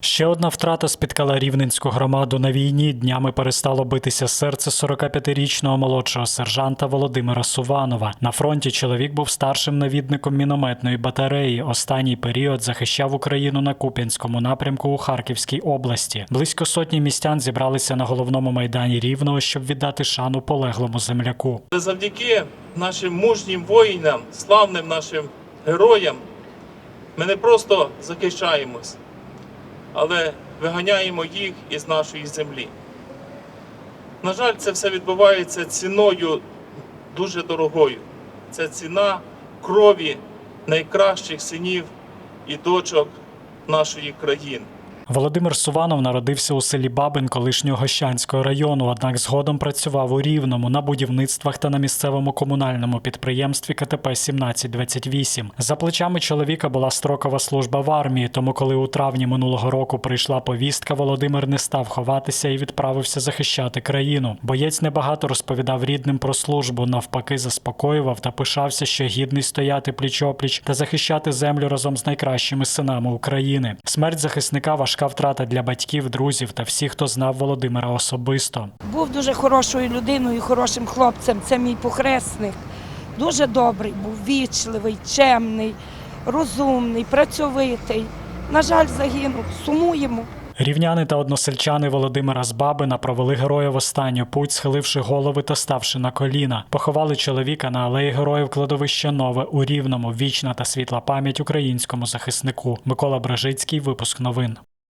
Ще одна втрата спіткала рівненську громаду на війні. Днями перестало битися серце 45-річного молодшого сержанта Володимира Суванова. На фронті чоловік був старшим навідником мінометної батареї. Останній період захищав Україну на Куп'янському напрямку у Харківській області. Близько сотні містян зібралися на головному майдані Рівного, щоб віддати шану полеглому земляку. Завдяки нашим мужнім воїнам, славним нашим героям, ми не просто захищаємось, але виганяємо їх із нашої землі. На жаль, це все відбувається ціною дуже дорогою. Це ціна крові найкращих синів і дочок нашої країни. Володимир Суванов народився у селі Бабин колишнього Гощанського району, однак згодом працював у Рівному на будівництвах та на місцевому комунальному підприємстві КТП 1728. За плечами чоловіка була строкова служба в армії. Тому, коли у травні минулого року прийшла повістка, Володимир не став ховатися і відправився захищати країну. Боєць небагато розповідав рідним про службу, навпаки, заспокоював та пишався, що гідний стояти пліч-опліч та захищати землю разом з найкращими синами України. Смерть захисника важка втрата для батьків, друзів та всіх, хто знав Володимира особисто. Був дуже хорошою людиною, хорошим хлопцем. Це мій похресник. Дуже добрий був, вічливий, чемний, розумний, працьовитий. На жаль, загинув. Сумуємо. Рівняни та односельчани Володимира з Бабина провели героя в останню путь, схиливши голови та ставши на коліна. Поховали чоловіка на алеї героїв кладовища Нове у Рівному. Вічна та світла пам'ять українському захиснику. Микола Бражицький, випуск новин.